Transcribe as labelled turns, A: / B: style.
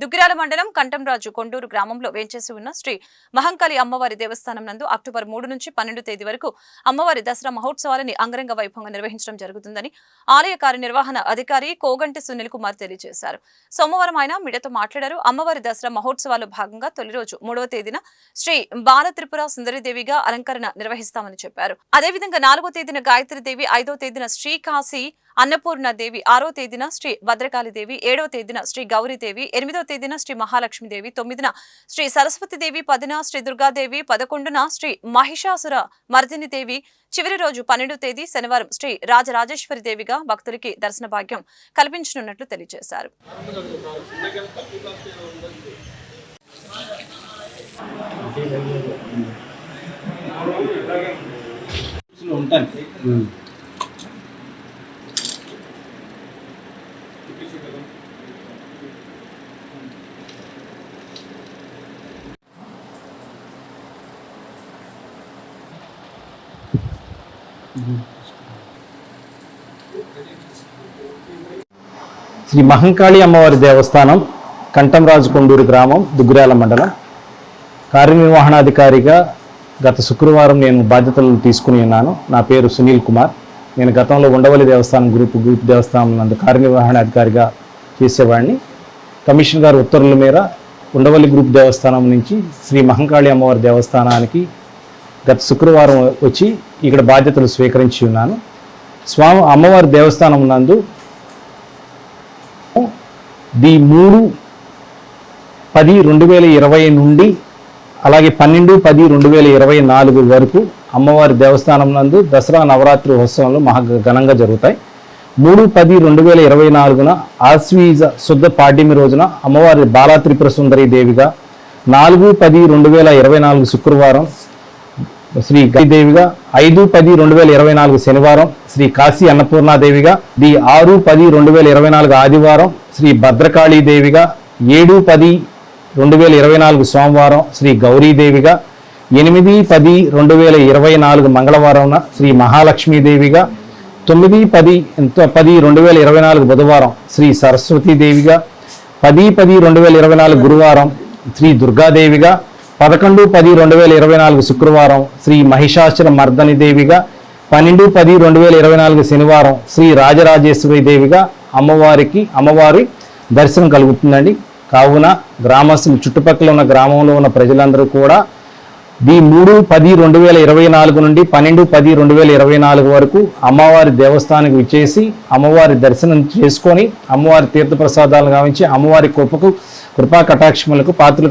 A: దుగ్గిరాల మండలం కంటంరాజు కొండూరు గ్రామంలో వేంచేసి ఉన్న శ్రీ మహంకాళి అమ్మవారి దేవస్థానం నందు అక్టోబర్ మూడు నుంచి పన్నెండు తేదీ వరకు అమ్మవారి దసరా మహోత్సవాలని అంగరంగ వైభవంగా నిర్వహించడం జరుగుతుందని ఆలయ కార్యనిర్వహణ అధికారి కోగంటి సునీల్ కుమార్ తెలియజేశారు. సోమవారం ఆయన మీడియాతో మాట్లాడారు. అమ్మవారి దసరా మహోత్సవాల్లో భాగంగా తొలి రోజు మూడవ తేదీన శ్రీ బాల త్రిపుర సుందరిదేవిగా అలంకరణ నిర్వహిస్తామని చెప్పారు. అదేవిధంగా నాలుగో తేదీన గాయత్రీదేవి ఐదో తేదీన శ్రీకాశి అన్నపూర్ణ దేవి ఆరో తేదీన శ్రీ భద్రకాళి దేవి ఏడవ తేదీన శ్రీ గౌరీదేవి ఎనిమిదవ తేదీన శ్రీ మహాలక్ష్మీదేవి తొమ్మిదిన శ్రీ సరస్వతి దేవి పదిన శ్రీ దుర్గాదేవి పదకొండున శ్రీ మహిషాసుర మర్దిని దేవి చివరి రోజు పన్నెండో తేదీ శనివారం శ్రీ రాజరాజేశ్వరి దేవిగా భక్తులకి దర్శన భాగ్యం కల్పించనున్నట్లు తెలియజేశారు.
B: ఉంటాను. శ్రీ మహంకాళి అమ్మవారి దేవస్థానం కంఠంరాజు కొండూరు గ్రామం దుగ్గురాల మండలం. కార్యనిర్వహణాధికారిగా గత శుక్రవారం నేను బాధ్యతలు తీసుకుని ఉన్నాను. నా పేరు సునీల్ కుమార్. నేను గతంలో ఉండవల్లి దేవస్థానం గ్రూప్ గ్రూప్ దేవస్థానం నందు కార్యనిర్వహణాధికారిగా చేసేవాడిని. కమిషన్ గారు ఉత్తర్వుల మేర ఉండవల్లి గ్రూప్ దేవస్థానం నుంచి శ్రీ మహంకాళి అమ్మవారి దేవస్థానానికి గత శుక్రవారం వచ్చి ఇక్కడ బాధ్యతలు స్వీకరించి ఉన్నాను. స్వామి అమ్మవారి దేవస్థానం నందు ది మూడు పది రెండు వేల ఇరవై నుండి అలాగే పన్నెండు పది రెండు వేల ఇరవై నాలుగు వరకు అమ్మవారి దేవస్థానం నందు దసరా నవరాత్రి ఉత్సవాలు మహా ఘనంగా జరుగుతాయి. మూడు పది రెండు వేల ఇరవై నాలుగున ఆశ్వీజ శుద్ధ పాడ్యమి రోజున అమ్మవారి బాలాత్రిపుర సుందరి దేవిగా నాలుగు పది రెండు వేల ఇరవై నాలుగు శుక్రవారం శ్రీ దేవిగా ఐదు పది రెండు వేల ఇరవై నాలుగు శనివారం శ్రీ కాశీ అన్నపూర్ణాదేవిగా ది ఆరు పది రెండు వేల ఇరవై నాలుగు ఆదివారం శ్రీ భద్రకాళీ దేవిగా ఏడు పది రెండు వేల ఇరవై నాలుగు సోమవారం శ్రీ గౌరీదేవిగా ఎనిమిది పది రెండు వేల ఇరవై నాలుగు మంగళవారం శ్రీ మహాలక్ష్మీదేవిగా తొమ్మిది పది పది రెండు వేల ఇరవై నాలుగు బుధవారం శ్రీ సరస్వతీదేవిగా పది పది రెండు వేల ఇరవై నాలుగు గురువారం శ్రీ దుర్గాదేవిగా పదకొండు పది రెండు వేల ఇరవై నాలుగు శుక్రవారం శ్రీ మహిషాసుర మర్దని దేవిగా పన్నెండు పది రెండు వేల ఇరవై నాలుగు శనివారం శ్రీ రాజరాజేశ్వరి దేవిగా అమ్మవారికి అమ్మవారి దర్శనం కలుగుతుందండి. కావున గ్రామస్తులు చుట్టుపక్కల ఉన్న గ్రామంలో ఉన్న ప్రజలందరూ కూడా ది మూడు పది రెండు వేల ఇరవై నాలుగు నుండి పన్నెండు పది రెండు వేల ఇరవై నాలుగు వరకు అమ్మవారి దేవస్థానానికి విచ్చేసి అమ్మవారి దర్శనం చేసుకొని అమ్మవారి తీర్థప్రసాదాలు గావించి అమ్మవారి కృపకు కృపా కటాక్షములకు పాత్రలు